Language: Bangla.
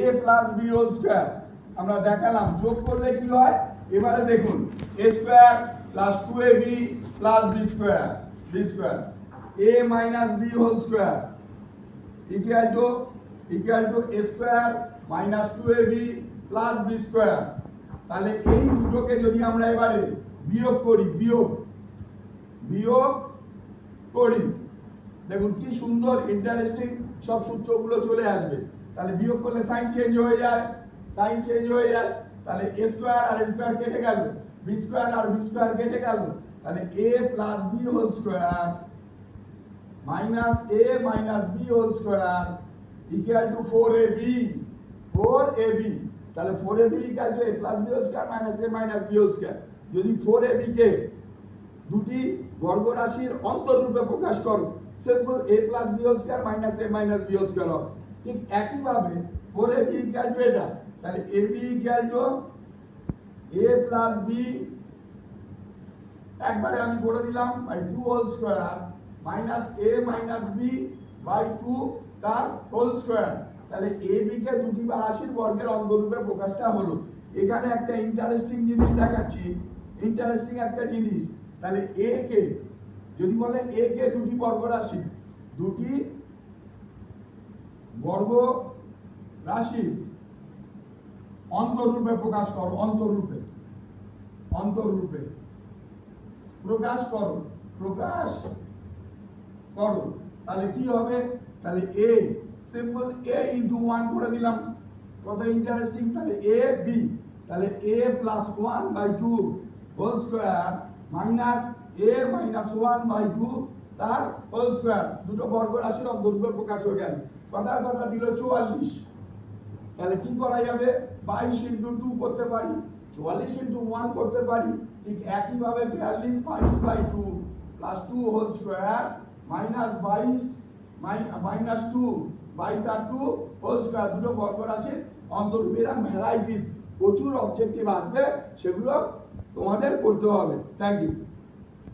A plus B whole square আমরা দেখালাম, যোগ করলে কি হয়? এবারে দেখুন A square plus two A B plus B square B square A minus B whole square equal to equal to A square minus two A B plus B square তাহলে এই দুটোকে যদি আমরা এবারে বিয়োগ করি, বিয়োগ বিয়োগ করি, দেখুন কি সুন্দর ইন্টারেস্টিং সব সূত্রগুলো চলে আসবে। তাহলে বিয়োগ করলে সাইন চেঞ্জ হয়ে যায় সাইন চেঞ্জ হয়ে যায়, তাহলে এ স্কোয়ার আর স্কোয়ার কেটে গেল বি স্কোয়ার আর বি স্কোয়ার কেটে গেল, তাহলে A plus B whole square minus A minus B whole square equal to four A B four A B তাহলে four A B equal to A plus B whole square minus A minus B whole square যদি ফোর এ বি কে দুটি বর্গ রাশির অন্তররূপে প্রকাশ করো simple A plus B whole square minus A minus B whole square হবে। ঠিক একইভাবে ফোর বি ইকুয়াল টু এটা। তাহলে A B equal to A plus B একবারে আমি করে দিলাম by two whole square minus A minus B by two তার হোল স্কোয়ার তাহলে এ বি কে দুটি বা রাশির বর্গের অন্তরূপে প্রকাশটা হলো। এখানে একটা ইন্টারেস্টিং জিনিস দেখাচ্ছি। ইন্টারেস্টিং একটা জিনিস। তাহলে এ কে, যদি বলে এ কে দুটি বর্গ রাশি দুটি বর্গ রাশি অন্তরূপে প্রকাশ করো অন্তরূপে অন্তরূপে প্রকাশ করো প্রকাশ করো। তাহলে কি হবে? তাহলে A simple A into one করে দিলাম। কত ইন্টারেস্টিং তাহলে এ বি তাহলে A plus one by two whole square minus A minus one by two তার হোল স্কোয়ার দুটো বর্গ রাশির অন্তর্ভুক্ত প্রকাশ হয়ে গেল। কথার কথা দিল চুয়াল্লিশ। তাহলে কি করা যাবে? বাইশ ইন্টু টু করতে পারি। চুয়াল্লিশ ইন্টু ওয়ান করতে পারি। ঠিক একইভাবে বিয়াল্লিশ বাইশ by two plus two whole square minus বাইশ মাইনাস টু বাই তার টু হোল স্কোয়ার দুটো বর্গ রাশির অন্তর্ভুক্ত এরকম ভ্যারাইটিস প্রচুর অবজেক্টিভ আসবে, সেগুলো তোমাদের করতে হবে। Thank you